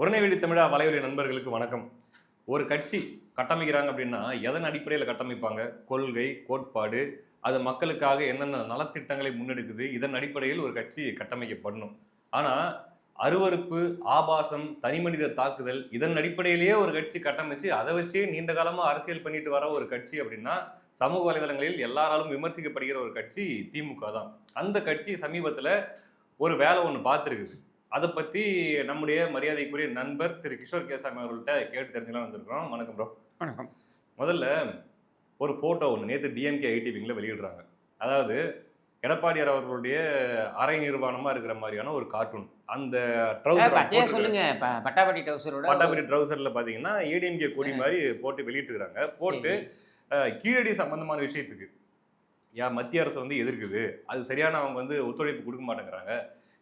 உடனே வீடு தமிழா வலையொலி நண்பர்களுக்கு வணக்கம். ஒரு கட்சி கட்டமைக்கிறாங்க அப்படின்னா எதன் அடிப்படையில் கட்டமைப்பாங்க? கொள்கை கோட்பாடு அது மக்களுக்காக என்னென்ன நலத்திட்டங்களை முன்னெடுக்குது? இதன் அடிப்படையில் ஒரு கட்சி கட்டமைக்கப்படணும். ஆனால் அருவருப்பு ஆபாசம் தனிமனித தாக்குதல் இதன் அடிப்படையிலேயே ஒரு கட்சி கட்டமைச்சு அதை வச்சே நீண்ட காலமாக அரசியல் பண்ணிட்டு வர ஒரு கட்சி அப்படின்னா சமூக வலைதளங்களில் எல்லாராலும் விமர்சிக்கப்படுகிற ஒரு கட்சி திமுக தான். அந்த கட்சி சமீபத்தில் ஒரு வேலை ஒன்று பார்த்துருக்குது. அதை பத்தி நம்முடைய மரியாதைக்குரிய நண்பர் திரு கிஷோர் கேசாமி அவர்கள்ட்ட கேட்டு தெரிஞ்சுலாம் வந்திருக்கிறோம். வணக்கம் ப்ரோ வணக்கம். முதல்ல ஒரு ஃபோட்டோ ஒன்று நேற்று டிஎம்கே ஐடிவிங்கில் வெளியிடுறாங்க. அதாவது எடப்பாடியார் அவர்களுடைய அரை நிர்வாணமாக இருக்கிற மாதிரியான ஒரு கார்ட்டூன் அந்த ட்ரௌசர் சொல்லுங்க. பட்டாபட்டி டவுசரோட பட்டாபுரி ட்ரௌசரில் பார்த்தீங்கன்னா ஏடிஎம்கே கொடி மாதிரி போட்டு வெளியிட்டுருக்காங்க போட்டு கீழடி சம்பந்தமான விஷயத்துக்கு. யா மத்திய அரசு வந்து எதிர்க்குது. அது சரியான அவங்க வந்து ஒத்துழைப்பு கொடுக்க மாட்டேங்கிறாங்க.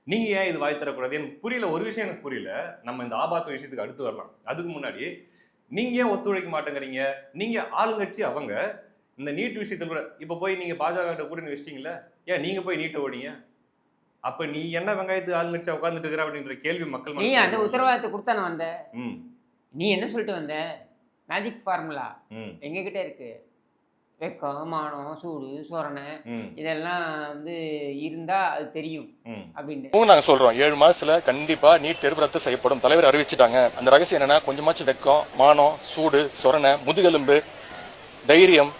நீங்க ஏன் இது வாய் தரக்கூடாது? எனக்கு புரியல. ஒரு விஷயம் எனக்கு புரியல. நம்ம இந்த ஆபாச விஷயத்துக்கு அடுத்து வரலாம். அதுக்கு முன்னாடி நீங்க ஏன் ஒத்துழைக்க மாட்டேங்கிறீங்க? நீங்க ஆளுங்கட்சி அவங்க. இந்த நீட் விஷயத்துல கூட இப்ப போய் நீங்க பாஜக கூட வச்சிட்டீங்களா ஏன் நீங்க போய் நீட்டை ஓடிங்க அப்ப நீ என்ன வெங்காயத்து ஆளுங்கட்சி உட்காந்துட்டு இருக்கிற அப்படின்ற கேள்வி மக்கள் நீ அந்த. உத்தரவாதத்தை கொடுத்தானே வந்த நீ என்ன சொல்லிட்டு வந்த? மேஜிக் ஃபார்முலா ம். எங்ககிட்ட இருக்கு. வெக்கம் மானம் சூடு சொரணை இதெல்லாம் வந்து இருந்தா அது தெரியும் இப்பவும் நாங்க சொல்றோம் ஏழு மாசத்துல கண்டிப்பா நீட் தேர்வு ரத்து செய்யப்படும். தலைவர் அறிவிச்சிட்டாங்க. அந்த ரகசியம் என்னன்னா கொஞ்சமாச்சும் வெக்கம் மானம் சூடு சொரணை முதுகெலும்பு தைரியம்.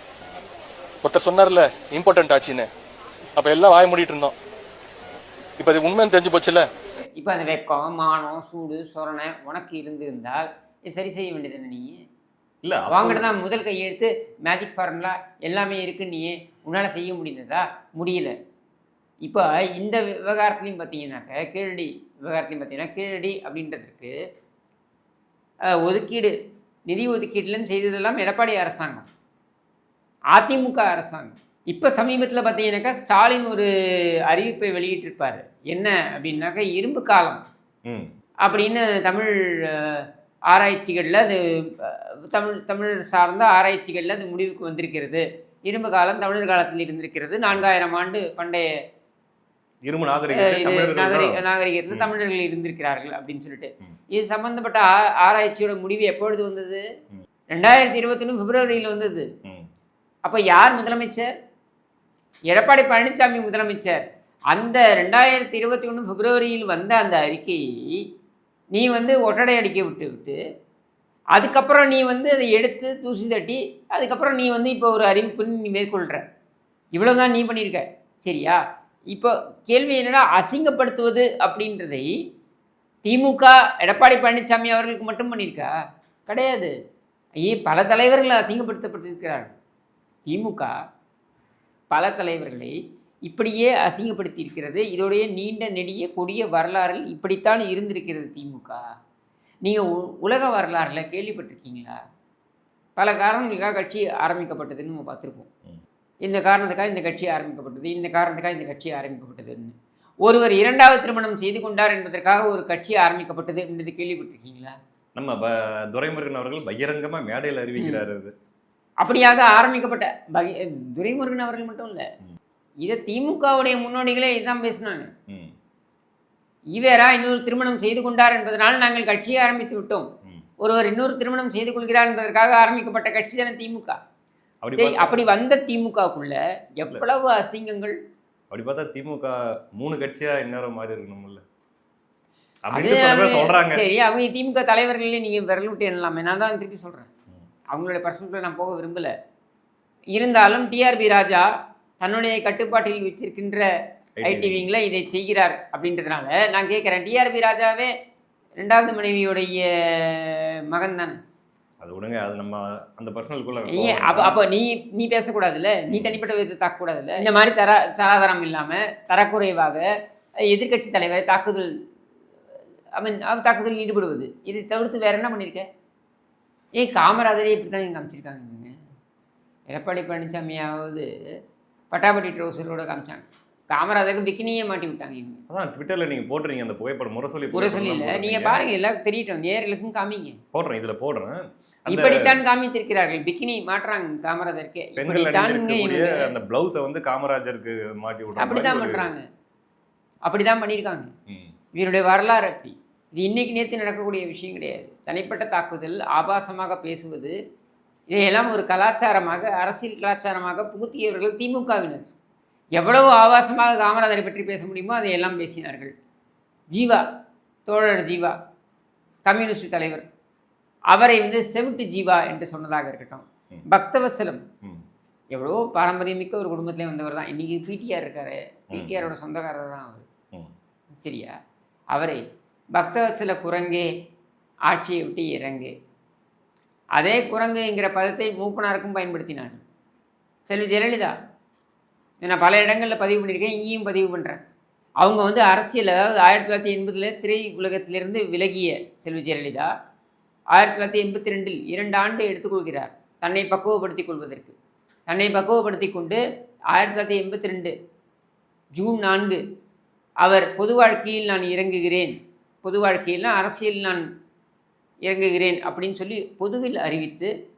ஒருத்தர் சொன்னார்ல இம்பார்ட்டன்ட் ஆச்சுன்னு. அப்ப எல்லாம் வாய மூடிட்டு இருந்தோம். இப்ப அது உண்மைன்னு தெரிஞ்சு போச்சுல இப்போ அந்த வெக்கம் மானம் சூடு சொரணை உனக்கு இருந்திருந்தால் இது சரி செய்ய வேண்டியது நீ? இல்ல தான் முதல் கையெழுத்து மேஜிக் ஃபார்முலா எல்லாமே இருக்கு நீ உன்னால் செய்ய முடிந்ததா? முடியல. இப்போ இந்த விவகாரத்துலையும் பார்த்தீங்கன்னாக்க கீழடி விவகாரத்துலையும் பார்த்தீங்கன்னா கீழடி அப்படின்றதுக்கு ஒதுக்கீடு நிதி ஒதுக்கீடுலன்னு செய்ததெல்லாம் எடப்பாடி அரசாங்கம். அதிமுக அரசாங்கம். இப்போ சமீபத்தில் பார்த்தீங்கன்னாக்கா ஸ்டாலின் ஒரு அறிவிப்பை வெளியிட்டிருப்பார். என்ன அப்படின்னாக்கா இரும்பு காலம். அப்படின்னு தமிழ் ஆராய்ச்சிகளில் அது தமிழ் தமிழ் சார்ந்த ஆராய்ச்சிகளில் அது முடிவுக்கு வந்திருக்கிறது இரும்பு காலம் தமிழர் காலத்தில் இருந்திருக்கிறது நான்காயிரம் ஆண்டு பண்டைய இரும்பு நாகரிக நாகரிகத்தில். தமிழர்கள் இருந்திருக்கிறார்கள் அப்படின்னு சொல்லிட்டு. இது சம்பந்தப்பட்ட ஆராய்ச்சியோட முடிவு எப்பொழுது வந்தது. ரெண்டாயிரத்தி இருபத்தொன்று பிப்ரவரியில் வந்தது. அப்போ யார் முதலமைச்சர் எடப்பாடி பழனிசாமி முதலமைச்சர் அந்த ரெண்டாயிரத்தி இருபத்தி ஒன்று பிப்ரவரியில் வந்த அந்த அறிக்கையை நீ வந்து ஒட்டடை அடிக்க விட்டு விட்டு அதுக்கப்புறம் நீ வந்து அதை எடுத்து தூசி தட்டி அதுக்கப்புறம் நீ வந்து இப்போ ஒரு அறிவிப்புன்னு நீ மேற்கொள்கிற இவ்வளவுதான் நீ பண்ணியிருக்க. சரியா? இப்போ கேள்வி என்னன்னா அசிங்கப்படுத்துவது அப்படின்றதை திமுக எடப்பாடி பழனிசாமி அவர்களுக்கு மட்டும் பண்ணியிருக்கா? கிடையாது. ஐயே பல தலைவர்கள் அசிங்கப்படுத்தப்பட்டிருக்கிறார்கள். திமுக பல தலைவர்களை இப்படியே அசிங்கப்படுத்தி இருக்கிறது இதோடைய நீண்ட நெடிய கொடிய வரலாறில் இப்படித்தான் இருந்திருக்கிறது திமுக. நீங்கள் உலக வரலாறில் கேள்விப்பட்டிருக்கீங்களா? பல காரணங்களுக்காக கட்சி ஆரம்பிக்கப்பட்டதுன்னு நம்ம பார்த்துருப்போம். இந்த காரணத்துக்காக இந்த கட்சி ஆரம்பிக்கப்பட்டது இந்த காரணத்துக்காக இந்த கட்சி ஆரம்பிக்கப்பட்டதுன்னு. ஒருவர் இரண்டாவது திருமணம் செய்து கொண்டார் என்பதற்காக ஒரு கட்சி ஆரம்பிக்கப்பட்டது என்பது கேள்விப்பட்டிருக்கீங்களா? நம்ம ப- துரைமுருகன் அவர்கள் பகிரங்கமா மேடையில் அறிவிக்கிறாரு அது. அப்படியாக ஆரம்பிக்கப்பட்ட பகி துரைமுருகன் அவர்கள் மட்டும் இல்லை. இதை திமுகவுடைய முன்னோடிகளே இதுதான் பேசினாங்க. ம், ஈவேரா இன்னொரு திருமணம் செய்து கொண்டார் என்பதனால் நாங்கள் கட்சியை ஆரம்பித்து விட்டோம். ஒருவர் இன்னொரு திருமணம் செய்து கொள்கிறார் என்பதற்காக ஆரம்பிக்கப்பட்ட கட்சி தானே திமுக. அப்படி சரி அப்படி வந்த திமுகக்குள்ள எவ்வளவு அசிங்கங்கள்? அப்படி பார்த்தா திமுக மூணு கட்சியா இந்நேரம் மாறி இருக்கணும்ல. சொல்றாங்க. சரி அவங்க திமுக தலைவர்களே நீங்க விரல் விட்டு எண்ணலாமே. நான் தான் திருப்பி சொல்றேன். ம். அவங்களோட பர்சனல் நான் போக விரும்பல. இருந்தாலும் டிஆர்பி ராஜா தன்னுடைய கட்டுப்பாட்டில் வச்சிருக்கின்ற ஐடி விங்கில் இதை செய்கிறார் அப்படின்றதுனால நான் கேட்குறேன். டிஆர்பி ராஜாவே ரெண்டாவது மனைவியுடைய மகன் தானே? அது விடுங்க அது நம்ம அந்த பர்சனலுக்குள்ள ஏன் அப்போ அப்போ நீ நீ பேசக்கூடாதுல்ல? நீ தனிப்பட்ட விதத்தை தாக்கக்கூடாதுல்ல? இந்த மாதிரி தர தராதரம் இல்லாமல் தரக்குறைவாக எதிர்க்கட்சி தலைவர் தாக்குதல் ஐ மீன் தாக்குதல் ஈடுபடுவது. இதை தவிர்த்து வேற என்ன பண்ணியிருக்க ஏய் காமராஜரே இப்படி தான் காமிச்சிருக்காங்க. இவங்க. எடப்பாடி பழனிசாமியாவது பட்டாபட்டி ட்ரௌசரோட காமிச்சாங்க. காமராஜருக்கு பிக்கினியே மாட்டி விட்டாங்க இவங்க. அதான் ட்விட்டர்ல நீங்க போடுறீங்க அந்த புகைப்படம் முரசொலி சொல்லியில் போடுறீங்க. நீங்கள் பாருங்க எல்லாம் தெரியட்டும் நேர்களுக்கும் காமிங்க. போடுறேன் இதுல போடுறேன். இப்படித்தான் காமித்திருக்கிறார்கள். பிக்கினி மாட்டுறாங்க காமராஜருக்கு பெண்கள் அந்த பிளவுஸை வந்து காமராஜருக்கு மாட்டி விடுற அப்படிதான் மாதிரி ஒரு- பண்றாங்க. அப்படிதான் பண்ணியிருக்காங்க. இவருடைய வரலாறு அப்படி. இது இன்னைக்கு நேற்று நடக்கக்கூடிய விஷயம் கிடையாது. தனிப்பட்ட தாக்குதல் ஆபாசமாக பேசுவது இதையெல்லாம் ஒரு கலாச்சாரமாக அரசியல் கலாச்சாரமாக புகுத்தியவர்கள் திமுகவினர். எவ்வளவு ஆபாசமாக காமராஜரை பற்றி பேச முடியுமோ அதையெல்லாம் பேசினார்கள். ஜீவா தோழர் ஜீவா கம்யூனிஸ்ட் தலைவர். அவரை வந்து செவிட்டு ஜீவா என்று சொன்னதாக இருக்கட்டும். பக்தவத்சலம். ம். எவ்வளவோ பாரம்பரியமிக்க ஒரு குடும்பத்திலே வந்தவர் தான். இன்றைக்கி பிடிஆர் இருக்காரு. பிடிஆரோட சொந்தக்காரர் தான் அவர். சரியா? அவரை பக்தவத்சல குரங்கே ஆட்சியை விட்டு இறங்கு. அதே குரங்குங்கிற பதத்தை மூப்பனாருக்கும் பயன்படுத்தினார்கள் செல்வி ஜெயலலிதா நான் பல இடங்களில் பதிவு பண்ணியிருக்கேன் இங்கேயும் பதிவு பண்ணுறேன் அவங்க வந்து அரசியல் அதாவது ஆயிரத்தி தொள்ளாயிரத்தி எண்பதில் திரை உலகத்திலிருந்து விலகிய செல்வி ஜெயலலிதா ஆயிரத்தி தொள்ளாயிரத்தி எண்பத்தி ரெண்டில் இரண்டு ஆண்டு எடுத்துக்கொள்கிறார் தன்னை பக்குவப்படுத்திக் கொள்வதற்கு. தன்னை பக்குவப்படுத்தி கொண்டு ஆயிரத்தி தொள்ளாயிரத்தி எண்பத்தி ரெண்டு ஜூன் நான்கு அவர் பொது வாழ்க்கையில் நான் இறங்குகிறேன். பொது வாழ்க்கையில் அரசியல் நான் இறங்குகிறேன் அப்படின்னு சொல்லி பொதுவில் அறிவித்து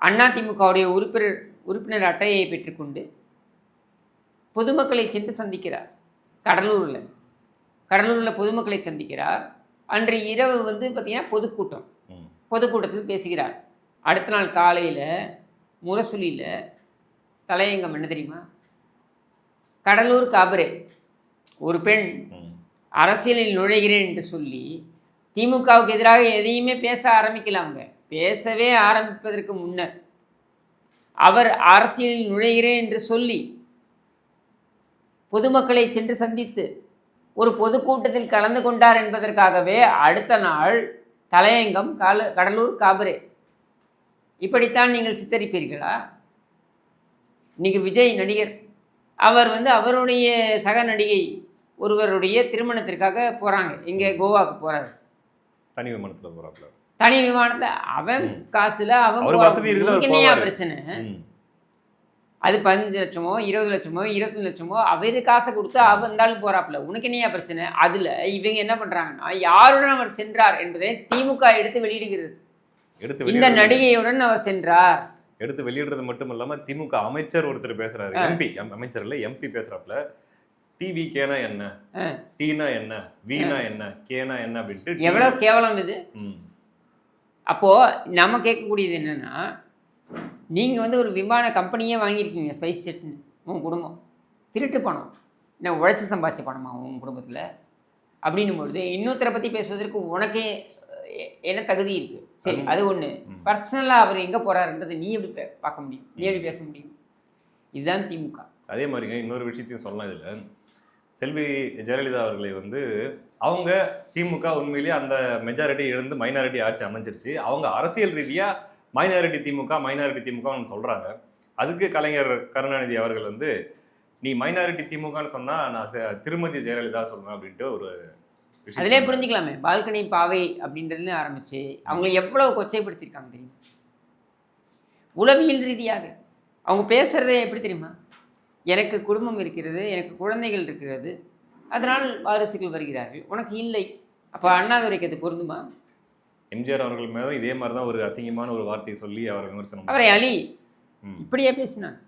அதிமுகவுடைய உறுப்பினர் உறுப்பினர் அட்டையை பெற்றுக்கொண்டு பொதுமக்களை சென்று சந்திக்கிறார். கடலூரில். கடலூரில் பொதுமக்களை சந்திக்கிறார். அன்று இரவு வந்து பார்த்திங்கன்னா பொதுக்கூட்டம். பொதுக்கூட்டத்தில் பேசுகிறார். அடுத்த நாள் காலையில் முரசொலியில் தலையங்கம் என்ன தெரியுமா? கடலூர் காபரே. ஒரு பெண். அரசியலில் நுழைகிறேன் என்று சொல்லி திமுகவுக்கு எதிராக எதையுமே பேச ஆரம்பிக்கல அவங்க. பேசவே ஆரம்பிப்பதற்கு முன்னர். அவர் அரசியலில் நுழைகிறேன் என்று சொல்லி பொதுமக்களை சென்று சந்தித்து ஒரு பொதுக்கூட்டத்தில் கலந்து கொண்டார் என்பதற்காகவே அடுத்த நாள் தலையங்கம் கால கடலூர் காபரே. இப்படித்தான் நீங்கள் சித்தரிப்பீர்களா? இன்றைக்கி விஜய் நடிகர். அவர் வந்து அவருடைய சக நடிகை ஒருவருடைய திருமணத்திற்காக போகிறாங்க இங்கே கோவாக்கு போகிறார் தனி விமானத்துல போறாப்ல தனி விமானத்தில் அவன். காசுல அவன். வசதி இருக்குது. பிரச்சனை. அது பதினஞ்சு லட்சமோ இருபது லட்சமோ இருபத்தஞ்சு லட்சமோ அவர் காசை கொடுத்து அவன் இருந்தாலும் போறாப்புல உனக்கு என்னையா பிரச்சனை அதுல இவங்க என்ன பண்றாங்கன்னா யாருடன் அவர் சென்றார் என்பதை திமுக எடுத்து வெளியிடுகிறது எடுத்து இந்த நடிகையுடன் அவர் சென்றார் எடுத்து வெளியிடுறது மட்டும் இல்லாம திமுக அமைச்சர் ஒருத்தர் பேசுறாரு. எம்பி அமைச்சர் இல்ல எம்பி பேசுறாப்ல டிவி கேனா என்ன. டீனா என்ன? வீனா என்ன? கேனா என்ன அப்படின்ட்டு TV எவ்வளவு கேவலம் இது? ம். அப்போ நம்ம கேட்கக்கூடியது என்னன்னா நீங்க வந்து ஒரு விமான கம்பெனியே வாங்கியிருக்கீங்க ஸ்பைஸ் ஜெட்னு உன் குடும்பம். திருட்டு பணம். என்ன உழைச்சி சம்பாதிச்ச பணமா உன் குடும்பத்தில்? அப்படின்னும் பொழுது இன்னொருத்தரை பற்றி பேசுவதற்கு உனக்கே என்ன தகுதி இருக்குது சரி அது ஒன்று. பர்சனலாக அவர் எங்கே போகிறாருன்றது நீ எப்படி பார்க்க முடியும்? நீ எப்படி பேச முடியும்? இதுதான் திமுக. அதே மாதிரிங்க இன்னொரு விஷயத்தையும் சொல்லலாம் இதுல. செல்வி ஜெயலலிதா அவர்களை வந்து அவங்க திமுக உண்மையிலேயே அந்த மெஜாரிட்டி இருந்து மைனாரிட்டி ஆட்சி அமைஞ்சிருச்சு. அவங்க அரசியல் ரீதியா மைனாரிட்டி திமுக மைனாரிட்டி திமுகன்னு சொல்றாங்க. அதுக்கு கலைஞர் கருணாநிதி அவர்கள் வந்து நீ மைனாரிட்டி திமுகன்னு சொன்னா நான் திருமதி ஜெயலலிதா சொல்லுவேன் அப்படின்ட்டு ஒரு அதிலே. புரிஞ்சுக்கலாமே. பால்கனி பாவை அப்படின்றதுல ஆரம்பிச்சு அவங்க எவ்வளவு கொச்சைப்படுத்தியிருக்காங்க தெரியும்? உளவியல் ரீதியாக. அவங்க பேசுகிறதே எப்படி தெரியுமா? எனக்கு குடும்பம் இருக்கிறது எனக்கு குழந்தைகள் இருக்கிறது. அதனால் வாரிசுகள் வருகிறார்கள். உனக்கு இல்லை. அப்போ அண்ணாதுரைக்கு அது பொருந்துமா? எம்ஜிஆர் அவர்கள் மேல இதே மாதிரி தான் ஒரு அசிங்கமான ஒரு வார்த்தையை சொல்லி அவர் விமர்சனம் அவரை அலி. இப்படியே பேசினான்?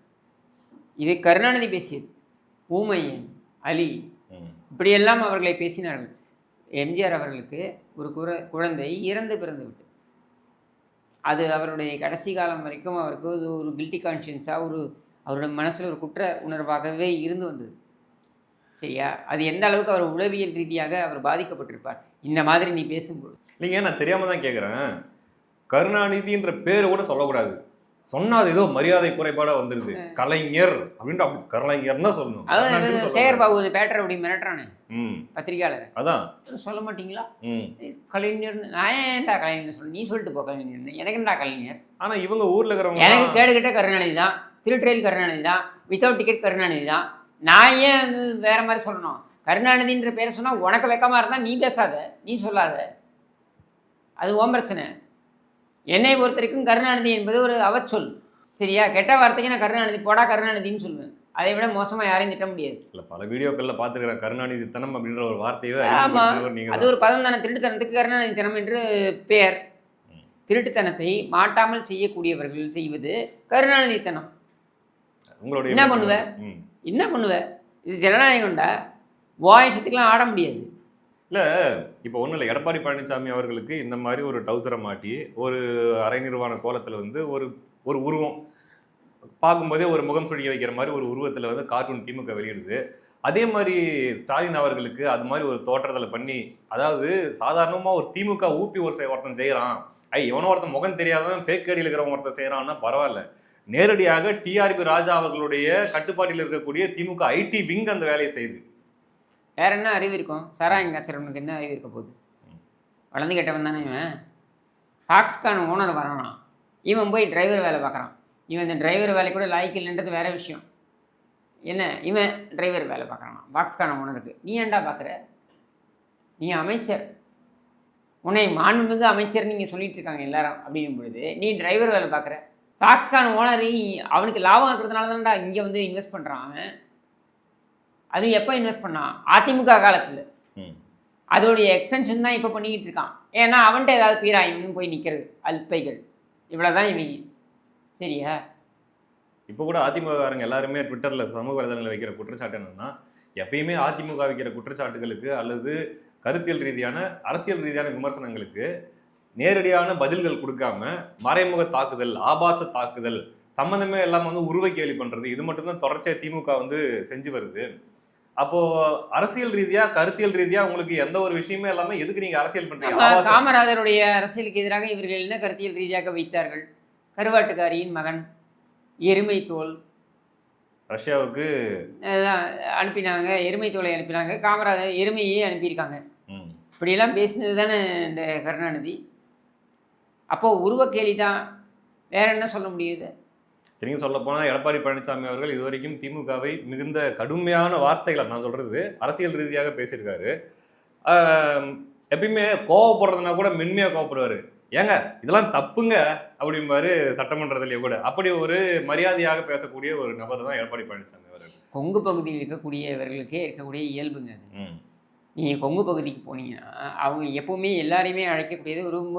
இது கருணாநிதி பேசியது. ஊமையன் அலி. இப்படியெல்லாம் அவர்களை பேசினார்கள். எம்ஜிஆர் அவர்களுக்கு ஒரு குற குழந்தை இறந்து பிறந்து விட்டு அது அவருடைய கடைசி காலம் வரைக்கும் அவருக்கு ஒரு கில்ட்டி கான்ஷியன்ஸாக ஒரு அவருடைய மனசில் ஒரு குற்ற உணர்வாகவே இருந்து வந்தது. சரியா? அது எந்த அளவுக்கு அவர் உளவியல் ரீதியாக அவர் பாதிக்கப்பட்டிருப்பார்? இந்த மாதிரி நீ பேசும்போது. இல்லைங்க நான் தெரியாம தான் கேட்குறேன் கருணாநிதின்ற பேரை கூட சொல்லக்கூடாது. சொன்னா அது ஏதோ மரியாதை குறைபாடா வந்துருது. கலைஞர் அப்படின்ட்டு அப்படி கலைஞர் தான் சொல்லணும். சேகர் பாபு இந்த பேட்டர் அப்படி மிரட்டுறானே. பத்திரிகையாளர். அதான். சொல்ல மாட்டீங்களா? ம். கலைஞர்னு நான் ஏன்டா கலைஞர் சொல்லு நீ சொல்லிட்டு போ கலைஞர்னு. எனக்கு என்னடா கலைஞர்? ஆனா இவங்க ஊர்ல இருக்கிறவங்க எனக்கு கேடு கிட்ட கருணாநிதி தான். திருட்ரெயில் கருணாநிதி தான் வித்தவுட் டிக்கெட் கருணாநிதி தான் நான் ஏன் வந்து வேற மாதிரி சொல்லணும்? கருணாநிதின்ற பேரை சொன்னால் உனக்கு வெக்கமாக இருந்தால் நீ பேசாத நீ சொல்லாத. அது ஓம் பிரச்சனை. என்னை பொறுத்த வரைக்கும் கருணாநிதி என்பது ஒரு அவச்சொல். சரியா? கெட்ட வார்த்தைக்கு நான் கருணாநிதி போடா கருணாநிதின்னு சொல்லுவேன். அதை விட மோசமாக யாரையும் திட்ட முடியாது. இல்ல பல வீடியோக்கள்ல பாத்துக்கிறேன் கருணாநிதி தனம் அப்படின்ற ஒரு வார்த்தையை ஆமா. அறிமுகப்படுத்தியவர் நீங்க அது ஒரு பதம் தானே. திருட்டுத்தனத்துக்கு கருணாநிதி தனம் என்று பெயர். திருட்டுத்தனத்தை மாட்டாமல் செய்யக்கூடியவர்கள் செய்வது கருணாநிதித்தனம் உங்களுடைய என்ன பண்ணுவ? என்ன பண்ணுவ? இது ஜனநாயகம்டா வாயிஷத்துக்கெலாம் ஆட முடியாது. இல்லை இப்போ ஒன்றும் இல்லை. எடப்பாடி பழனிசாமி அவர்களுக்கு இந்த மாதிரி ஒரு டவுசரை மாட்டி ஒரு அரை நிர்வாண கோலத்தில் வந்து ஒரு ஒரு உருவம். பார்க்கும்போதே ஒரு முகம் சுழிய வைக்கிற மாதிரி ஒரு உருவத்தில் வந்து கார்ட்டூன் திமுக வெளியிடுது. அதே மாதிரி ஸ்டாலின் அவர்களுக்கு அது மாதிரி ஒரு தோற்றத்தில் பண்ணி அதாவது சாதாரணமாக ஒரு திமுக ஊப்பி ஒரு ஒருத்தன் செய்கிறான் ஐ எவனோ ஒருத்தன் முகம் தெரியாதவன் ஃபேக் ஐடியில் இருக்கிறவன் ஒருத்தன் செய்கிறான்னா பரவாயில்ல. நேரடியாக டிஆர்பி ராஜா அவர்களுடைய கட்டுப்பாட்டில் இருக்கக்கூடிய திமுக ஐடி விங் அந்த வேலையை செய்யுது வேற என்ன அறிவு இருக்கும்? சாராயம் காய்ச்சறவனுக்கு என்ன அறிவு இருக்க போகுது? வளர்ந்து கேட்டவன் தானே இவன்? டாக்ஸ்கான ஓனர் வரானா இவன் போய் டிரைவர் வேலை பார்க்குறான். இவன் இந்த டிரைவர் வேலை கூட லாய்க்கு இல்லைன்றது வேற விஷயம். என்ன? இவன் டிரைவர் வேலை பார்க்குறானா. பாக்ஸ்கான ஓனருக்கு நீ ஏன்டா பார்க்குற? நீ அமைச்சர். உன்னை மாண்புமிகு அமைச்சர் நீங்கள் சொல்லிட்டு இருக்காங்க எல்லாரும் அப்படிங்கும் பொழுது நீ டிரைவர் வேலை பார்க்குற. டாக்ஸ்கான ஓனர் அவனுக்கு லாபம் இருக்கிறதுனால தான்டா இங்கே வந்து இன்வெஸ்ட் பண்ணுறான் அவன். அதுவும் எப்போ இன்வெஸ்ட் பண்ணான்? அதிமுக காலத்தில். ம். அதோடைய எக்ஸ்டென்ஷன் தான் இப்போ பண்ணிக்கிட்டு இருக்கான். ஏன்னா அவன்கிட்ட ஏதாவது பீராயும்னு போய் நிற்கிறது அல்பைகள். இவ்வளோ தான் இவங்க சரியா? இப்போ கூட அதிமுககாரங்க எல்லாருமே ட்விட்டர்ல சமூக வலைதளங்களில் வைக்கிற குற்றச்சாட்டு என்னன்னா எப்பயுமே அதிமுக வைக்கிற குற்றச்சாட்டுகளுக்கு அல்லது கருத்தியல் ரீதியான அரசியல் ரீதியான விமர்சனங்களுக்கு நேரடியான பதில்கள் கொடுக்காம மறைமுக தாக்குதல் ஆபாச தாக்குதல் சம்மந்தமே இல்லாம வந்து உருவ கேலி பண்றது இது மட்டும்தான் தொடர்ச்சியா திமுக வந்து செஞ்சு வருது. அப்போ அரசியல் ரீதியா கருத்தியல் ரீதியா உங்களுக்கு எந்த ஒரு விஷயமே இல்லாம எதுக்கு நீங்க அரசியல் ஆபாசம். காமராஜருடைய அரசியலுக்கு எதிராக இவர்கள் என்ன கருத்தியல் ரீதியாக வைத்தார்கள்? கருவாட்டுக்காரியின் மகன் எருமை தோல். ரஷ்யாவுக்கு அனுப்பினாங்க எருமை தோலை அனுப்பினாங்க. காமராஜர் எருமையே அனுப்பியிருக்காங்க. இப்படியெல்லாம் பேசினது தானே இந்த கருணாநிதி? அப்போது உருவக்கேலி தான் வேற என்ன சொல்ல முடியுது திரும்பி சொல்ல போனா எடப்பாடி பழனிசாமி அவர்கள் இதுவரைக்கும் திமுகவை மிகுந்த கடுமையான வார்த்தைகளை நான் சொல்றது அரசியல் ரீதியாக பேசியிருக்காரு. எப்பயுமே கோவப்படுறதுனா கூட மென்மையா கோவப்படுவாரு. ஏங்க இதெல்லாம் தப்புங்க அப்படிம்பாரு சட்டமன்றத்திலேயே கூட. அப்படி ஒரு மரியாதையாக பேசக்கூடிய ஒரு நபர் தான் எடப்பாடி பழனிசாமி அவர்கள். கொங்கு பகுதியில் இருக்கக்கூடியவர்களுக்கே இருக்கக்கூடிய இயல்புங்க அது. ம், நீங்கள் கொங்கு பகுதிக்கு போனீங்கன்னா அவங்க எப்பவுமே எல்லாரையுமே அழைக்கக்கூடியது ரொம்ப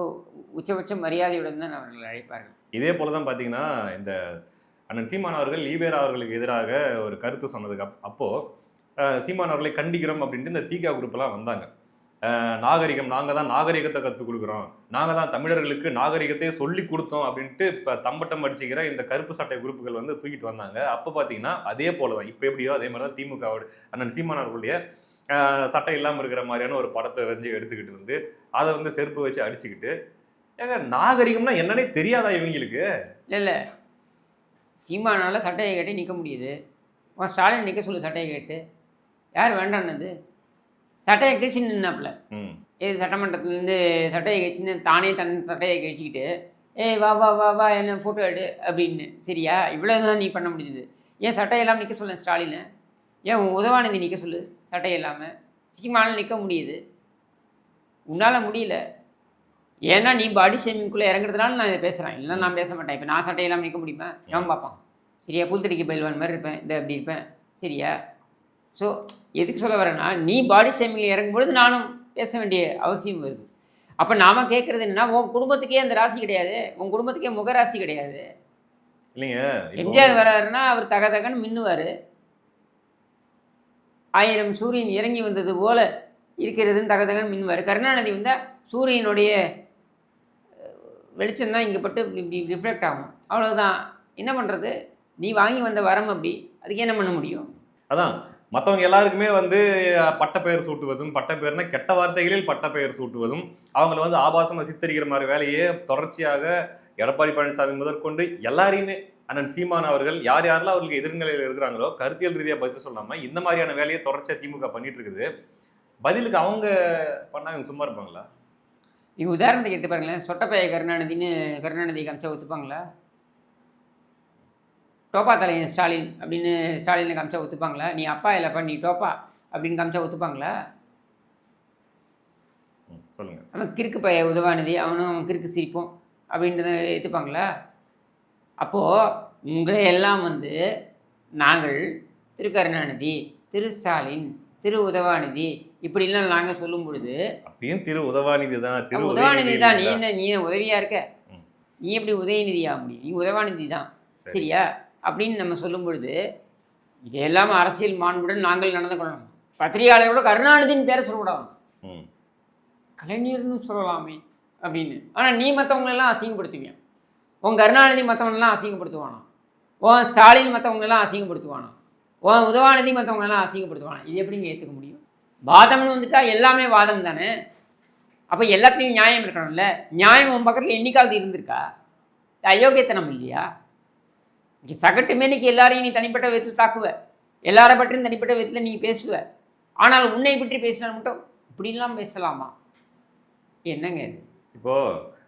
உச்சபட்ச மரியாதையுடன் தான் அவர்கள் அழைப்பார்கள். இதே போல தான் பார்த்தீங்கன்னா இந்த அண்ணன் சீமான் அவர்கள் ஈவேரா அவர்களுக்கு எதிராக ஒரு கருத்து சொன்னதுக்கு அப் அப்போ சீமான் அவர்களை கண்டிக்கிறோம் அப்படின்ட்டு இந்த தீகா குரூப்லாம் வந்தாங்க. நாகரிகம் நாங்கள் தான் நாகரிகத்தை கற்றுக் கொடுக்குறோம். நாங்கள் தான் தமிழர்களுக்கு நாகரிகத்தையே சொல்லி கொடுத்தோம் அப்படின்ட்டு இப்போ தம்பட்டம் அடிச்சுக்கிற இந்த கருப்பு சட்டை குரூப்புகள் வந்து தூக்கிட்டு வந்தாங்க. அப்போ பார்த்தீங்கன்னா அதே போல தான் இப்போ எப்படியோ அதே மாதிரி தான் திமுகவோட அண்ணன் சீமான் அவர்களுடைய சட்டை இல்லாமல் இருக்கிற மாதிரியான ஒரு படத்தை வந்து எடுத்துக்கிட்டு வந்து அதை வந்து செருப்பு வச்சு அடிச்சுக்கிட்டு ஏங்க நாகரிகம்னா என்னன்னே தெரியாதா இவங்களுக்கு? இல்லை இல்லை. சீமானால் சட்டையை கேட்டு நிற்க முடியுது. உன் ஸ்டாலின் நிற்க சொல்லு சட்டையை கேட்டு. யார் வேண்டான்னது? சட்டையை கிழிச்சு நின்னாப்புல. இது சட்டமன்றத்துலேருந்து சட்டையை கிழிச்சுன்னு தானே தன் சட்டையை கிழிச்சிக்கிட்டு ஏய் வா வா வா வா என்ன ஃபோட்டோ எடு அப்படின்னு. சரியா? இவ்வளோ தான் நீ பண்ண முடியுது ஏன் சட்டை இல்லாமல் நிற்க சொல்ல ஸ்டாலினை? ஏன் உன் உதவாநிதி நிற்க சொல்லு சட்டை இல்லாமல் சீமானால் நிற்க முடியுது. உன்னால் முடியல. ஏன்னா நீ பாடி ஷேமிங்குள்ளே இறங்குறதுனால நான் இதை பேசுகிறேன் இல்லை நான் பேச மாட்டேன். இப்போ நான் சட்டை இல்லாமல் நிற்க முடியுமா எவன் பார்ப்பான். சரியா புல்தடிக்கு பயில்வான் மாதிரி இருப்பேன். இந்த அப்படி இருப்பேன். சரியா? ஸோ எதுக்கு சொல்ல வரேன்னா நீ பாடி ஷேமிங்கில் இறங்கும்பொழுது நானும் பேச வேண்டிய அவசியம் வருது. அப்போ நாம கேட்குறது என்னன்னா உன் குடும்பத்துக்கே அந்த ராசி கிடையாது. உன் குடும்பத்துக்கே முகராசி கிடையாது. இல்லைங்க. எம்ஜிஆர் வராருன்னா அவர் தக தகன்னு மின்னுவார். ஆயிரம் சூரியன் இறங்கி வந்தது போல இருக்கிறதுன்னு தக தகன்னு மின்னுவார். கருணாநிதி வந்தால் சூரியனுடைய வெளிச்சம் தான் இங்கே பட்டு இப்படி ரிஃப்ளெக்ட் ஆகும். அவ்வளோதான் என்ன பண்ணுறது நீ வாங்கி வந்த வரம் அப்படி. அதுக்கு என்ன பண்ண முடியும்? அதான். மற்றவங்க எல்லாருக்குமே வந்து பட்டப்பெயர் சூட்டுவதும் பட்டப்பெயர்னா கெட்ட வார்த்தைகளில் பட்டப்பெயர் சூட்டுவதும் அவங்கள வந்து ஆபாசமாக சித்தரிக்கிற மாதிரி வேலையே தொடர்ச்சியாக எடப்பாடி பழனிசாமி முதற்கொண்டு எல்லாரையுமே அண்ணன் சீமான் அவர்கள் யார் யாரெல்லாம் அவர்களுக்கு எதிர்நிலையில் இருக்கிறாங்களோ கருத்தியல் ரீதியாக பதில் சொல்லாமல் இந்த மாதிரியான வேலையை தொடர்ச்சியாக திமுக பண்ணிட்டு இருக்குது. பதிலுக்கு அவங்க பண்ணாங்க சும்மா இருப்பாங்களா? நீங்கள் உதாரணத்துக்கு எடுத்து பாருங்களேன். சொட்டப்பைய கருணாநிதின்னு கருணாநிதி காமிச்சா ஒத்துப்பாங்களா? டோப்பா தலையன் ஸ்டாலின் அப்படின்னு ஸ்டாலினை காமிச்சா ஒத்துப்பாங்களா? நீ அப்பா இல்லைப்பா நீ டோப்பா அப்படின்னு காமிச்சா ஒத்துப்பாங்களா? ம், சொல்லுங்க. அவன் கிறுக்கு பைய உதவாநிதி அவனும் அவன் கிறுக்கு சிரிப்போம் அப்படின்றத ஏற்றுப்பாங்களா அப்போது உங்களை எல்லாம் வந்து நாங்கள் திரு கருணாநிதி திரு ஸ்டாலின் திரு உதவாநிதி இப்படிலாம் நாங்கள் சொல்லும் பொழுது அப்பயும் திரு உதவாநிதி தான் திரு உதவாநிதி தான் நீ. என்ன நீ என்ன உதவியா இருக்க. நீ எப்படி உதயநிதியா முடியும் நீ உதவாநிதி தான். சரி. சரியா? அப்படின்னு நம்ம சொல்லும் பொழுது இது எல்லாம் அரசியல் மாண்புடன் நாங்கள் நடந்து கொள்ளணும் பத்திரிகையாளரோட கருணாநிதியின் பேரை சொல்லக்கூடாது. கலைஞர்னு சொல்லலாமே அப்படின்னு. ஆனால் நீ மற்றவங்களெல்லாம் அசிங்கப்படுத்துவியான் உன் கருணாநிதி மற்றவங்களெல்லாம் அசிங்கப்படுத்துவானா? உன் ஸ்டாலின் மற்றவங்களெல்லாம் அசிங்கப்படுத்துவானா? உன் உதவாநிதி மற்றவங்களெல்லாம் அசிங்கப்படுத்துவானா? இது எப்படிங்க ஏற்றுக்க முடியும்? வாதம்னு வந்துட்டா எல்லாமே வாதம் தானே அப்போ எல்லாத்துலேயும் நியாயம் இருக்கணும்ல. நியாயம் உன் பக்கத்தில் என்னைக்காவது இருந்திருக்கா? அயோக்கியத்தனம் இல்லையா? இங்கே சகட்டு மேனிக்கு எல்லாரையும் நீ தனிப்பட்ட விதத்தில் தாக்குவ. எல்லாரை பற்றியும் தனிப்பட்ட விதத்தில் நீ பேசுவ. ஆனால் உன்னை பற்றி பேசினால் மட்டும் இப்படிலாம் பேசலாமா? என்னங்க இது? இப்போ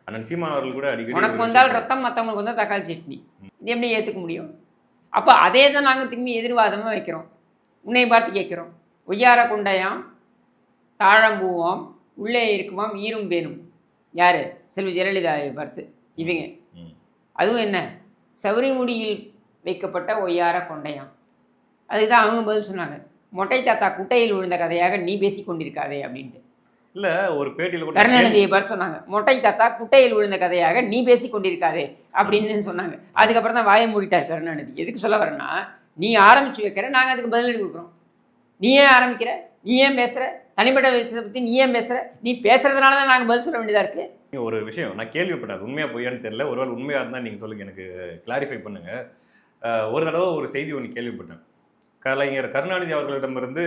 அண்ணன் சீமான் அவர்கள் கூட அடிக்கடி உனக்கு வந்தால் ரத்தம் மற்றவங்களுக்கு வந்தால் தக்காளி சட்னி. இது எப்படி ஏற்றுக்க முடியும்? அப்போ அதே தான் நாங்கள் திரும்பி எதிர்வாதமாக வைக்கிறோம். உன்னை பார்த்து கேட்குறோம். ஒய்யார குண்டையாம் தாழம்பூவாம் உள்ளே இருக்குமாம் ஈரும் பேணும் யார்? செல்வி ஜெயலலிதாவை பார்த்து இவங்க. அதுவும் என்ன? சௌரிமுடியில் வைக்கப்பட்ட ஒய்யார கொண்டையாம் அதுக்கு தான் அவங்க பதில் சொன்னாங்க. மொட்டை தாத்தா குட்டையில் விழுந்த கதையாக நீ பேசிக் கொண்டிருக்காதே அப்படின்ட்டு. இல்ல ஒரு பேட்டியில கூட கருணாநிதியை பார்த்து சொன்னாங்க. மொட்டை தாத்தா குட்டையில் விழுந்த கதையாக நீ பேசிக் கொண்டிருக்காதே அப்படின்னு சொன்னாங்க. அதுக்கப்புறம் தான் வாயை மூடிட்டார் கருணாநிதி. எதுக்கு சொல்ல வரேன்னா நீ ஆரம்பிச்சு வைக்கிற நாங்கள் அதுக்கு பதிலடி கொடுக்குறோம். நீ ஏன் ஆரம்பிக்கிற? நீ ஏன் பேசுகிற தனிப்பட்ட விஷயத்தை பற்றி நீ ஏன் பேசுகிற நீ பேசுறதுனால தான் நாங்கள் பதில் சொல்ல வேண்டியதாக இருக்குது நீ ஒரு விஷயம் நான் கேள்விப்பட்டேன். அது பொய்யான்னு தெரியல. ஒருவேளை உண்மையாக இருந்தால் நீங்கள் சொல்லுங்கள் எனக்கு கிளாரிஃபை பண்ணுங்கள் ஒரு தடவை ஒரு செய்தி ஒன்று கேள்விப்பட்டேன். கலைஞர் கருணாநிதி அவர்களிடமிருந்து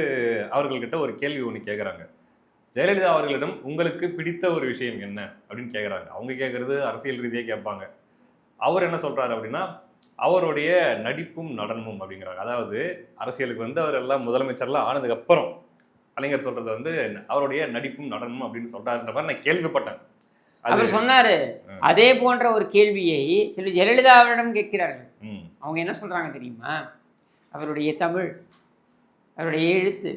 அவர்கள்கிட்ட ஒரு கேள்வி ஒன்று கேட்குறாங்க ஜெயலலிதா அவர்களிடம் உங்களுக்கு பிடித்த ஒரு விஷயம் என்ன? அப்படின்னு கேட்குறாங்க அவங்க கேட்குறது அரசியல் ரீதியாக கேட்பாங்க. அவர் என்ன சொல்கிறாரு அப்படின்னா அவருடைய நடிப்பும் நடனமும் அப்படிங்கிறாங்க. அதாவது அரசியலுக்கு வந்து அவர் எல்லாம் முதலமைச்சர்லாம் ஆனதுக்கு அப்புறம் கலைஞர் சொல்றது வந்து அவருடைய நடிப்பும் நடனமும் அப்படின்னு சொல்றாருன்ற மாதிரி நான் கேள்விப்பட்டேன். அவர் சொன்னாரு. அதே போன்ற ஒரு கேள்வியை சில ஜெயலலிதாவிடம் கேட்கிறார்கள். அவங்க என்ன சொல்றாங்க தெரியுமா? அவருடைய தமிழ் அவருடைய எழுத்து.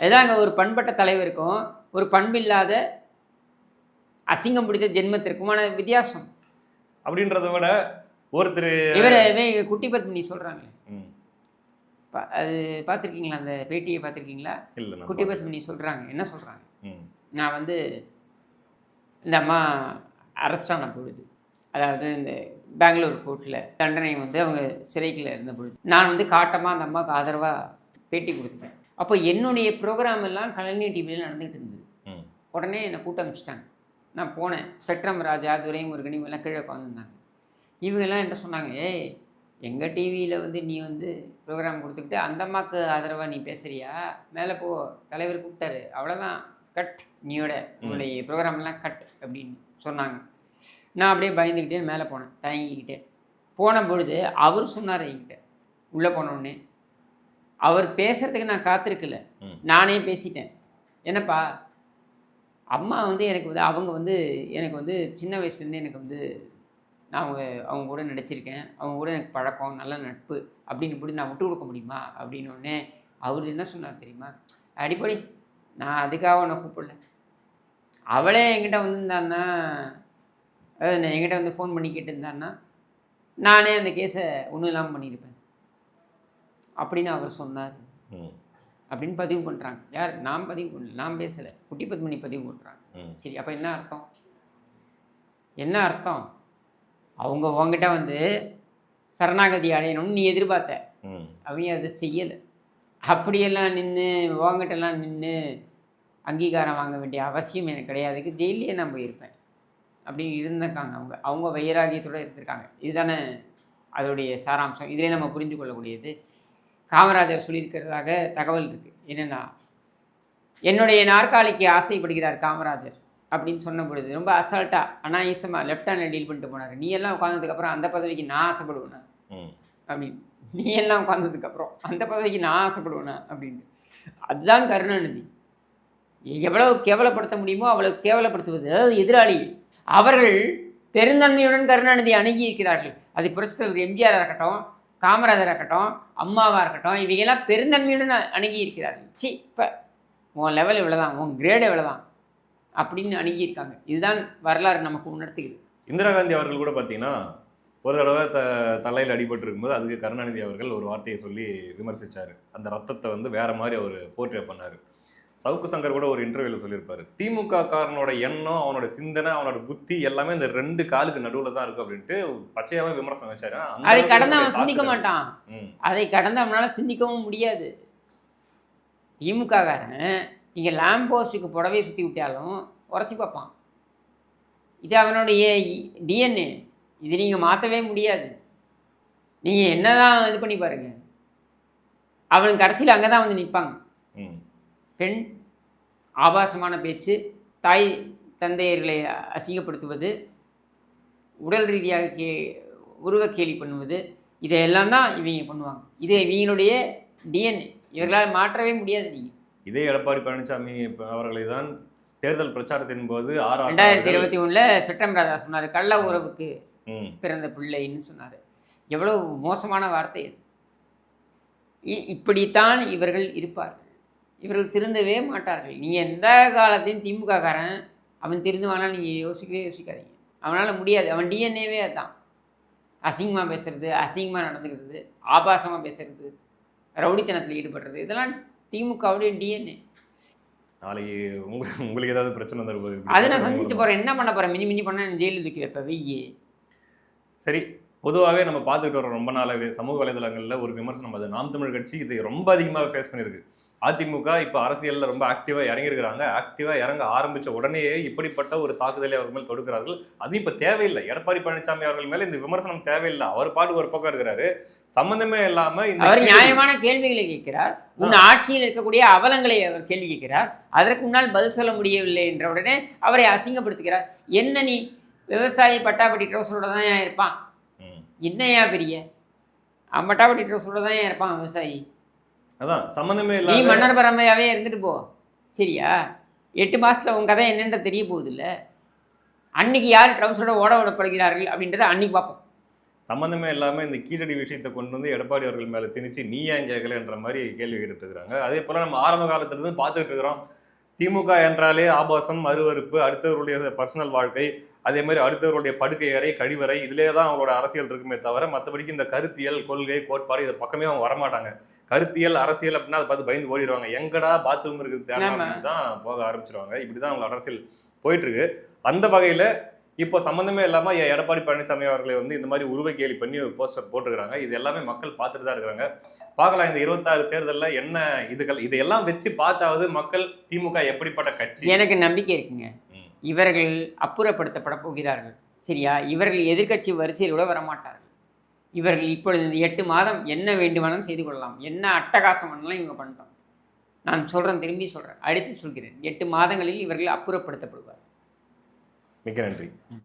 அதுதாங்க ஒரு பண்பட்ட தலைவருக்கும் ஒரு பண்பில்லாத அசிங்கம் பிடித்த ஜென்மத்திற்குமான வித்தியாசம். அப்படின்றத விட ஒருத்தர் இவரை குட்டி பத்மினி பா- அது பார்த்துருக்கீங்களா? அந்த பேட்டியை பார்த்துருக்கீங்களா? இல்லை குட்டி. பத்மினி சொல்றாங்க. என்ன சொல்றாங்க? ம். நான் வந்து இந்த அம்மா அரெஸ்ட் ஆன பொழுது அதாவது இந்த பெங்களூர் கோர்ட்டில் தண்டனை வந்து அவங்க சிறைக்குள்ள இருந்த பொழுது. நான் வந்து காட்டமாக அந்த அம்மாவுக்கு ஆதரவாக பேட்டி கொடுத்துட்டேன். அப்போ என்னுடைய ப்ரோக்ராம் எல்லாம் கலைஞர் டிவியில் நடந்துகிட்டு இருந்தது. உடனே என்னை கூட்டம் அனுப்பிச்சிட்டாங்க நான் போனேன். ஸ்பெக்ட்ரம் ராஜா துரைமுருகன் இவங்கெல்லாம் கீழே உட்காந்துருந்தாங்க இவங்கெல்லாம் என்ன சொன்னாங்க ஏய் எங்கள் டிவியில் வந்து நீ வந்து ப்ரோக்ராம் கொடுத்துக்கிட்டு அந்த அம்மாவுக்கு ஆதரவாக நீ பேசுறியா? மேலே போ தலைவர் கூப்பிட்டாரு. அவ்வளோதான் கட் நீயோட உன்னுடைய ப்ரோக்ராம்லாம் கட் அப்படின்னு சொன்னாங்க. நான் அப்படியே பயந்துக்கிட்டே மேலே போனேன் தயங்கிக்கிட்டே. போன பொழுது அவர் சொன்னார் என்கிட்ட உள்ளே போன உடனே அவர் பேசுறதுக்கு நான் காத்திருக்கல. நானே பேசிட்டேன். என்னப்பா அம்மா வந்து எனக்கு வந்து அவங்க வந்து எனக்கு வந்து சின்ன வயசுலேருந்து எனக்கு வந்து நான் அவங்க அவங்க கூட நடிச்சிருக்கேன். அவங்க கூட எனக்கு பழக்கம் நல்ல நட்பு அப்படின்னு இப்படி நான் விட்டு கொடுக்க முடியுமா? அப்படின்னு உடனே அவர் என்ன சொன்னார் தெரியுமா? அடிப்படை நான் அதுக்காக உன்னை கூப்பிடல. அவளே என்கிட்ட வந்திருந்தான்னா என்கிட்ட வந்து ஃபோன் பண்ணி கேட்டிருந்தான்னா நானே அந்த கேஸை ஒன்றும் இல்லாமல் பண்ணியிருப்பேன். அப்படின்னு அவர் சொன்னார். அப்படின்னு பதிவு பண்ணுறாங்க யார்? நான் பதிவு பண்ணல. நான் பேசலை. குட்டி பத்மினி பதிவு பண்ணுறாங்க சரி அப்போ என்ன அர்த்தம்? என்ன அர்த்தம்? அவங்க உங்ககிட்ட வந்து சரணாகதி அடையணும்னு நீ எதிர்பார்த்த. அவங்க அதை செய்யலை. அப்படியெல்லாம் நின்று உங்ககிட்டலாம் நின்று அங்கீகாரம் வாங்க வேண்டிய அவசியம் எனக்கு கிடையாதுக்கு ஜெயிலே நான் போயிருப்பேன். அப்படின்னு இருந்திருக்காங்க அவங்க. அவங்க வைராகியத்தோடு இருந்திருக்காங்க. இதுதானே அதோடைய சாராம்சம். இதிலே நம்ம புரிந்து கொள்ளக்கூடியது. காமராஜர் சொல்லியிருக்கிறதாக தகவல் இருக்குது என்னென்னா என்னுடைய நாற்காலிக்கு ஆசைப்படுகிறார் காமராஜர். அப்படின்னு சொன்ன பொழுது ரொம்ப அசால்ட்டாக அனாயசமாக லெஃப்ட் ஹேண்டில் டீல் பண்ணிட்டு போனார். நீ எல்லாம் உட்காந்ததுக்கப்புறம் அந்த பதவிக்கு நான் ஆசைப்படுவேனா? ம். அப்படின்னு. நீ எல்லாம் உட்காந்ததுக்கப்புறம் அந்த பதவிக்கு நான் ஆசைப்படுவேனா? அப்படின்னு அதுதான் கருணாநிதி. எவ்வளவு கேவலப்படுத்த முடியுமோ அவ்வளவு கேவலப்படுத்துவது அதாவது எதிராளி. அவர்கள் பெருந்தன்மையுடன் கருணாநிதி அணுகி இருக்கிறார்கள். அது புரட்சித் தலைவர் எம்ஜிஆர் இருக்கட்டும் காமராஜர் இருக்கட்டும் அம்மாவாக இருக்கட்டும் இவையெல்லாம் பெருந்தன்மையுடன் அணுகி இருக்கிறார்கள். சி இப்போ உன் லெவல் இவ்வளோதான் உன் கிரேடு இவ்வளோதான் அப்படின்னு அணுகியிருக்காங்க. இதுதான் வரலாறு நமக்கு உணர்த்துகிறது. இந்திரா காந்தி அவர்கள் கூட பார்த்தீங்கன்னா ஒரு தடவை த தலையில் அடிபட்டு இருக்கும்போது அதுக்கு கருணாநிதி அவர்கள் ஒரு வார்த்தையை சொல்லி விமர்சிச்சாரு. அந்த ரத்தத்தை வந்து வேற மாதிரி அவர் போர்ட்ரே பண்ணாரு. சவுக்கு சங்கர் கூட ஒரு இன்டர்வியூல சொல்லியிருப்பாரு. திமுக காரனோட எண்ணம் அவனோட சிந்தனை அவனோட புத்தி எல்லாமே இந்த ரெண்டு காலுக்கு நடுவுல தான் இருக்கு அப்படின்ட்டு பச்சையாவே விமர்சனம் வச்சாரு. அதை கடந்து அவன் சிந்திக்க. மாட்டான். அதை கடந்து அவனால் சிந்திக்கவும் முடியாது. திமுககாரன் நீங்கள் லேம்ப் போஸ்ட்டுக்கு புடவையை சுற்றி விட்டாலும் உரசி பார்ப்பான். இது அவனுடைய டிஎன்ஏ இது நீங்கள் மாற்றவே முடியாது. நீங்கள் என்ன தான் இது பண்ணி பாருங்கள் அவனுக்கு கடைசியில் அங்கே தான் வந்து நிற்பாங்க பெண் ஆபாசமான பேச்சு தாய் தந்தையர்களை அசிங்கப்படுத்துவது உடல் ரீதியாக கே உருவ கேலி பண்ணுவது இதையெல்லாம் தான் இவங்க பண்ணுவாங்க. இது இவங்களுடைய டிஎன்ஏ இவர்களால் மாற்றவே முடியாது நீங்கள் இதே எடப்பாடி பழனிசாமி அவர்களை தான் தேர்தல் பிரச்சாரத்தின் போது ஆசா ரெண்டாயிரத்தி இருபத்தி ஒன்றில் ஸ்வெட்டம் ராதா சொன்னார் கள்ள உறவுக்கு பிறந்த பிள்ளைன்னு சொன்னார். எவ்வளவு மோசமான வார்த்தை அது இ- இப்படித்தான் இவர்கள் இருப்பார்கள். இவர்கள் திருந்தவே மாட்டார்கள். நீங்கள் எந்த காலத்தையும் திமுககாரன் அவன் திருந்துவானா நீங்கள் யோசிக்கவே யோசிக்காதீங்க. அவனால் முடியாது. அவன் டிஎன்ஏவே அதுதான் அசிங்கமாக பேசுறது அசிங்கமாக நடந்துக்கிறது ஆபாசமாக பேசுறது ரவுடித்தனத்தில் ஈடுபடுறது இதெல்லாம் திமுகவுடைய டிஎன்ஏ நாளைக்கு உங்களுக்கு உங்களுக்கு ஏதாவது பிரச்சனை வந்துருப்பது அதை நான் சந்திச்சுட்டு போகிறேன் என்ன பண்ண போகிறேன் மினி மினி பண்ண ஜெயிலில் தூக்கி வைப்ப வெய்யே. சரி பொதுவாகவே நம்ம பார்த்துக்கிட்டு வரோம் ரொம்ப நாளாகவே சமூக வலைதளங்களில் ஒரு விமர்சனம். அது நாம் தமிழ் கட்சி இதை ரொம்ப அதிகமாக ஃபேஸ் பண்ணியிருக்கு. அதிமுக இப்போ அரசியலில் ரொம்ப ஆக்டிவாக இறங்கியிருக்கிறாங்க. ஆக்டிவாக இறங்க ஆரம்பித்த உடனேயே இப்படிப்பட்ட ஒரு தாக்குதலை அவர் மேல் தொடுக்கிறார்கள். அது இப்போ தேவையில்லை. எடப்பாடி பழனிசாமி அவர்கள் மேலே இந்த விமர்சனம் தேவையில்லை. அவர் பாட்டு ஒரு பக்கம் இருக்கிறாரு. சம்பந்தமே இல்லாம அவர் நியாயமான கேள்விகளை கேட்கிறார். உன் ஆட்சியில் இருக்கக்கூடிய அவலங்களை அவர் கேள்வி கேட்கிறார். அதற்கு முன்னால் பதில் சொல்ல முடியவில்லை என்ற உடனே அவரை அசிங்கப்படுத்துகிறார். என்ன நீ விவசாயி பட்டாப்பட்டி ட்ரௌசரோட தான் ஏன் இருப்பான். என்னையா பெரிய? பட்டாப்பட்டி ட்ரௌசரோட தான் ஏன் இருப்பான் விவசாயி? அதான் சம்பந்தமே நீ இல்லாத மன்னர் பரம்பரையாவே இருந்துட்டு போ. சரியா? எட்டு மாசத்துல உன் கதை என்னன்ற தெரிய போகுது இல்ல? அன்னைக்கு யார் ட்ரௌசரோட ஓட விடப்படுகிறார்கள் அப்படின்றத அன்னைக்கு பார்ப்போம். சம்பந்தமே இல்லாம இந்த கீழடி விஷயத்தை கொண்டு வந்து எடப்பாடி அவர்கள் மேல திணிச்சு நீ ஏன் கேட்கலன்ற மாதிரி கேள்வி கேட்டுட்டு இருக்காங்க. அதே போல நம்ம ஆரம்ப காலத்துல இருந்து பார்த்துட்டு இருக்கிறோம். திமுக என்றாலே ஆபாசம் அருவருப்பு அடுத்தவருடைய பர்சனல் வாழ்க்கை அதே மாதிரி அடுத்தவருடைய படுக்கை அறை கழிவறை இதிலே தான் அவங்களோட அரசியல் இருக்குமே தவிர மற்றபடிக்கு இந்த கருத்தியல் கொள்கை கோட்பாடு இதை பக்கமே அவங்க வரமாட்டாங்க. கருத்தியல் அரசியல் அப்படின்னா அதை பார்த்து பயந்து ஓடிடுவாங்க. எங்கடா பாத்ரூம் இருக்குது தேவை தான் போக ஆரம்பிச்சிருவாங்க. இப்படிதான் அவங்களோட அரசியல் போயிட்டு இருக்கு. அந்த வகையில இப்போ சம்மந்தமே இல்லாம எ- எடப்பாடி பழனிசாமி அவர்களை வந்து இந்த மாதிரி உருவ கேலி பண்ணி ஒரு போஸ்டர் போட்டுருக்காங்க இது எல்லாமே மக்கள் பார்த்துட்டு தான் இருக்கிறாங்க பார்க்கலாம் இந்த இருபத்தாறு தேர்தல்ல என்ன இதுகள் இதையெல்லாம் வச்சு பார்த்தாவது மக்கள் திமுக எப்படிப்பட்ட கட்சி? எனக்கு நம்பிக்கை இருக்குங்க. இவர்கள் அப்புறப்படுத்தப்பட போகிறார்கள். சரியா? இவர்கள் எதிர்க்கட்சி வரிசையில் கூட வரமாட்டார்கள். இவர்கள் இப்பொழுது இந்த எட்டு மாதம் என்ன வேண்டுமானாலும் செய்து கொள்ளலாம். என்ன அட்டகாசம் பண்ணலாம் இவங்க பண்ணிட்டோம். நான் சொல்கிறேன் திரும்பி சொல்கிறேன் அடுத்து சொல்கிறேன். எட்டு மாதங்களில் இவர்கள் அப்புறப்படுத்தப்படுவார் மிக்க நன்றி.